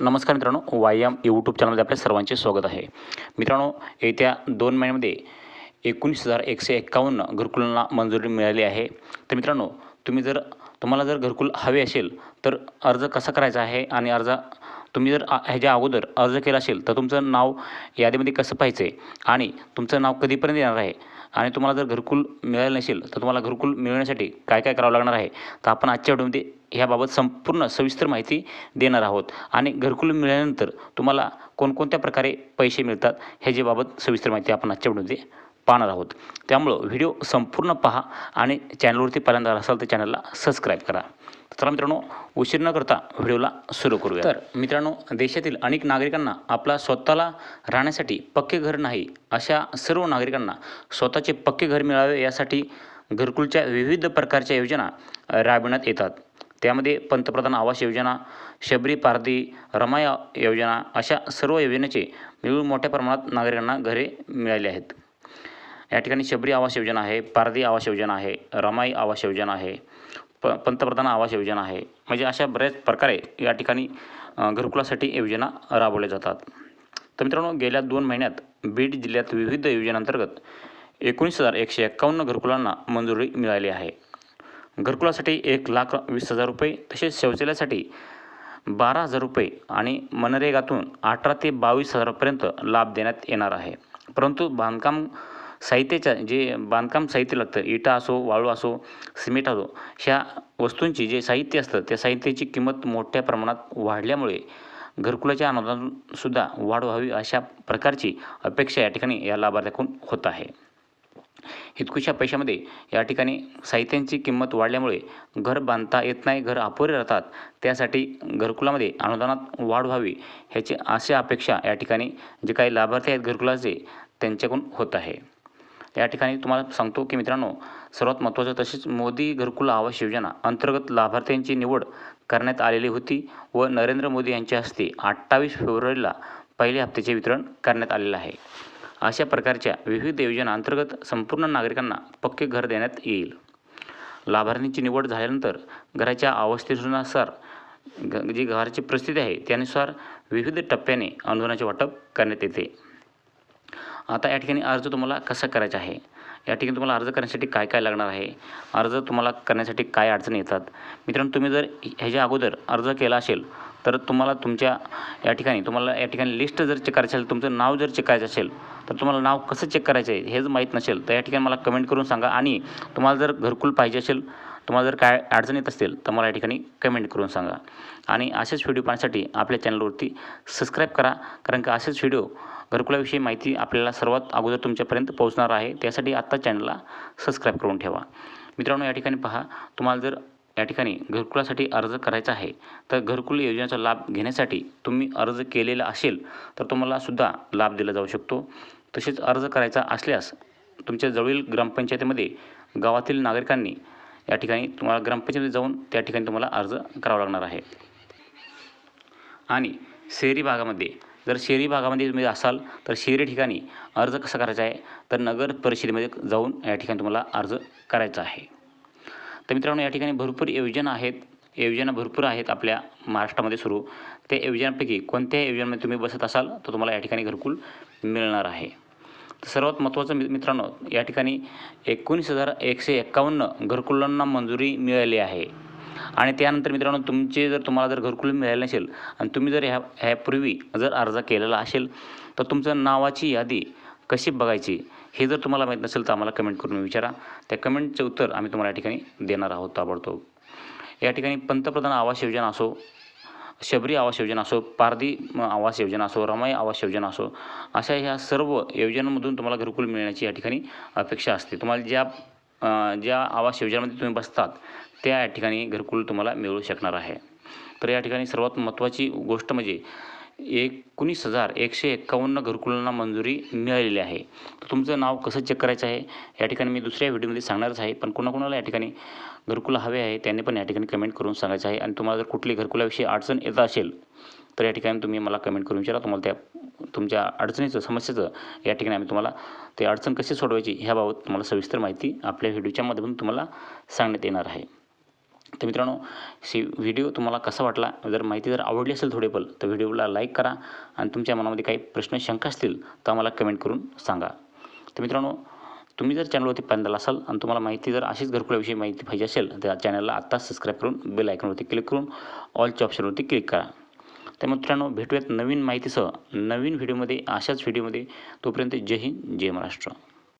नमस्कार मित्रांनो वायाम यूट्यूब चॅनलमध्ये आपल्या सर्वांचे स्वागत आहे. मित्रांनो येत्या दोन महिन्यामध्ये एकोणीस हजार एकशे एक्कावन्न घरकुलांना मंजुरी मिळाली आहे. तर मित्रांनो तुम्ही जर तुम्हाला जर घरकुल हवे असेल तर अर्ज कसा करायचा आहे आणि अर्ज तुम्ही जर ह्याच्या अगोदर अर्ज केला असेल तर तुमचं नाव यादीमध्ये कसं पाहिजे आणि तुमचं नाव कधीपर्यंत येणार आहे? आणि तुम्हाला जर घरकुल मिळालं नसेल तर तुम्हाला घरकुल मिळवण्यासाठी काय काय करावं लागणार आहे? तर आपण आजच्या व्हिडिओमध्ये ह्याबाबत संपूर्ण सविस्तर माहिती देणार आहोत. आणि घरकुल मिळाल्यानंतर तुम्हाला कोणकोणत्या प्रकारे पैसे मिळतात ह्याची बाबत सविस्तर माहिती आपण आजच्या व्हिडिओमध्ये पाहणार आहोत. त्यामुळं व्हिडिओ संपूर्ण पहा आणि चॅनलवरती पहिल्यांदा असाल तर चॅनलला सबस्क्राईब करा. तर मित्रांनो उशीर न करता व्हिडिओला सुरू करूया. तर मित्रांनो देशातील अनेक नागरिकांना आपला स्वतःला राहण्यासाठी पक्के घर नाही अशा सर्व नागरिकांना स्वतःचे पक्के घर मिळावे यासाठी घरकुलच्या विविध प्रकारच्या योजना राबविण्यात येतात. त्यामध्ये पंतप्रधान आवास योजना शबरी पारधी रमाया योजना अशा सर्व योजनेचे मिळून मोठ्या प्रमाणात नागरिकांना घरे मिळाली आहेत. या ठिकाणी शबरी आवास योजना आहे पारधी आवास योजना आहे रमाई आवास योजना आहे प पंतप्रधान आवास योजना आहे. म्हणजे अशा बऱ्याच प्रकारे या ठिकाणी घरकुलासाठी योजना राबवल्या जातात. तर मित्रांनो गेल्या दोन महिन्यात बीड जिल्ह्यात विविध योजनांतर्गत एकोणीस हजार एकशे एक्कावन्न घरकुलांना मंजुरी मिळाली आहे. घरकुलासाठी एक लाख वीस हजार रुपये तसेच शौचालयासाठी बारा हजार रुपये आणि मनरेगातून अठरा ते बावीस हजारापर्यंत लाभ देण्यात येणार आहे. परंतु बांधकाम साहित्याच्या जे बांधकाम साहित्य लागतं इटा असो वाळू असो सिमेंट असो ह्या वस्तूंची जे साहित्य असतं त्या साहित्याची किंमत मोठ्या प्रमाणात वाढल्यामुळे घरकुलाच्या अनुदानसुद्धा वाढ व्हावी अशा प्रकारची अपेक्षा या ठिकाणी या लाभार्थ्याकडून होत आहे. इतकुशा पैशामध्ये या ठिकाणी साहित्यांची किंमत वाढल्यामुळे घर बांधता येत नाही घर अपुरे राहतात त्यासाठी घरकुलामध्ये अनुदानात वाढ व्हावी ह्याची अशी अपेक्षा या ठिकाणी जे काही लाभार्थी आहेत घरकुलाचे त्यांच्याकडून होत आहे. या ठिकाणी तुम्हाला सांगतो की मित्रांनो सर्वात महत्त्वाचं तसेच मोदी घरकुल आवास योजना अंतर्गत लाभार्थ्यांची निवड करण्यात आलेली होती व नरेंद्र मोदी यांच्या हस्ते अठ्ठावीस फेब्रुवारीला पहिल्या हप्त्याचे वितरण करण्यात आलेलं आहे. अशा प्रकारच्या विविध योजना अंतर्गत संपूर्ण नागरिकांना पक्के घर देण्यात येईल. लाभार्थींची निवड झाल्यानंतर घराच्या अवस्थेनुसार ग जी घराची परिस्थिती आहे त्यानुसार विविध टप्प्याने अनुदानाचे वाटप करण्यात येते. आता या ठिकाणी अर्ज तुम्हाला कसा करायचा आहे? या ठिकाणी तुम्हाला अर्ज करण्यासाठी काय काय लागणार आहे? अर्ज तुम्हाला करण्यासाठी काय अडचणी येतात? मित्रांनो तुम्ही जर ह्याच्या अगोदर अर्ज केला असेल तर तुम्हाला तुमच्या या ठिकाणी तुम्हाला या ठिकाणी लिस्ट जर चेक करायची असेल तुमचं नाव जर चेक करायचं असेल तर तुम्हाला नाव कसं चेक करायचं आहे हेच माहीत नसेल तर या ठिकाणी मला कमेंट करून सांगा आणि तुम्हाला जर घरकुल पाहिजे असेल तुम्हाला जर काय अडचण येत असतील तर मला या ठिकाणी कमेंट करून सांगा. आणि असेच व्हिडिओ पाहण्यासाठी आपल्या चॅनलवरती सबस्क्राईब करा कारण का असेच व्हिडिओ घरकुलाविषयी माहिती आपल्याला सर्वात अगोदर तुमच्यापर्यंत पोहोचणार आहे. त्यासाठी आत्ता चॅनलला सबस्क्राईब करून ठेवा. मित्रांनो या ठिकाणी पहा तुम्हाला जर या ठिकाणी घरकुलासाठी अर्ज करायचा आहे तर घरकुल योजनेचा लाभ घेण्यासाठी तुम्ही अर्ज केलेला असेल तर तुम्हाला सुद्धा लाभ दिला जाऊ शकतो. तसेच अर्ज करायचा असल्यास तुमच्या जवळील ग्रामपंचायतीमध्ये गावातील नागरिकांनी या ठिकाणी तुम्हाला ग्रामपंचायतीमध्ये जाऊन त्या ठिकाणी तुम्हाला अर्ज करावा लागणार आहे. आणि शहरी भागामध्ये जर शहरी भागामध्ये तुम्ही असाल तर शहरी ठिकाणी अर्ज कसा करायचा आहे? तर नगर परिषदेमध्ये जाऊन या ठिकाणी तुम्हाला अर्ज करायचा आहे. तर मित्रांनो या ठिकाणी भरपूर योजना आहेत. योजना भरपूर आहेत आपल्या महाराष्ट्रामध्ये सुरू. त्या योजनांपैकी कोणत्या योजनांमध्ये तुम्ही बसत असाल तर तुम्हाला या ठिकाणी घरकुल मिळणार आहे. तर सर्वात महत्त्वाचं मि मित्रांनो या ठिकाणी एकोणीस हजार एकशे एक्कावन्न घरकुलांना मंजुरी मिळाली आहे. आणि त्यानंतर मित्रांनो तुमचे जर तुम्हाला जर घरकुल मिळाले नसेल आणि तुम्ही जर ह्या ह्यापूर्वी जर अर्ज केलेला असेल तर तुमचं नावाची यादी कशी बघायची हे जर तुम्हाला माहीत नसेल तर आम्हाला कमेंट करून विचारा. त्या कमेंटचे उत्तर आम्ही तुम्हाला या ठिकाणी देणार आहोत ताबडतोब. या ठिकाणी पंतप्रधान आवास योजना असो शबरी आवास योजना असो पारधी म, आवास योजना असो रमाई आवास योजना असो अशा ह्या सर्व योजनांमधून तुम्हाला घरकुल मिळण्याची या ठिकाणी अपेक्षा असते. तुम्हाला ज्या ज्या आवास योजनेमध्ये तुम्ही बसतात त्या या ठिकाणी घरकुल तुम्हाला मिळू शकणार आहे. तर या ठिकाणी सर्वात महत्त्वाची गोष्ट म्हणजे एकोणीस हजार एकशे एक्कावन्न घरकुलांना मंजुरी मिळालेली आहे. तर तुमचं नाव कसं चेक करायचं आहे? या ठिकाणी मी दुसऱ्या व्हिडिओमध्ये सांगणारच आहे पण कोणाकोणाला या ठिकाणी घरकुल हवे आहे त्यांनी पण या ठिकाणी कमेंट करून सांगायचं आहे. आणि तुम्हाला जर कुठली घरकुलाविषयी अडचण येत असेल तर या ठिकाणी तुम्ही मला कमेंट करून विचारा. तुम्हाला त्या तुमच्या अडचणीचं समस्येचं या ठिकाणी आम्ही तुम्हाला ते अडचण कशी सोडवायची ह्याबाबत तुम्हाला सविस्तर माहिती आपल्या व्हिडिओच्या माध्यमातून तुम्हाला सांगण्यात येणार आहे. तर मित्रांनो सी व्हिडिओ तुम्हाला कसा वाटला? जर माहिती जर आवडली असेल थोडेफल तर व्हिडिओला लाईक करा आणि तुमच्या मनामध्ये काही प्रश्न शंका असतील तर आम्हाला कमेंट करून सांगा. तर मित्रांनो तुम्ही जर चॅनलवरती पहिल्यांदा असाल आणि तुम्हाला माहिती जर अशीच घरकुलाविषयी माहिती पाहिजे असेल तर चॅनलला आत्ताच सबस्क्राईब करून बेल आयकॉनवरती क्लिक करून ऑलच्या ऑप्शनवरती क्लिक करा. तर मित्रांनो भेटूयात नवीन माहितीसह नवीन व्हिडिओमध्ये अशाच व्हिडिओमध्ये. तोपर्यंत जय हिंद जय महाराष्ट्र.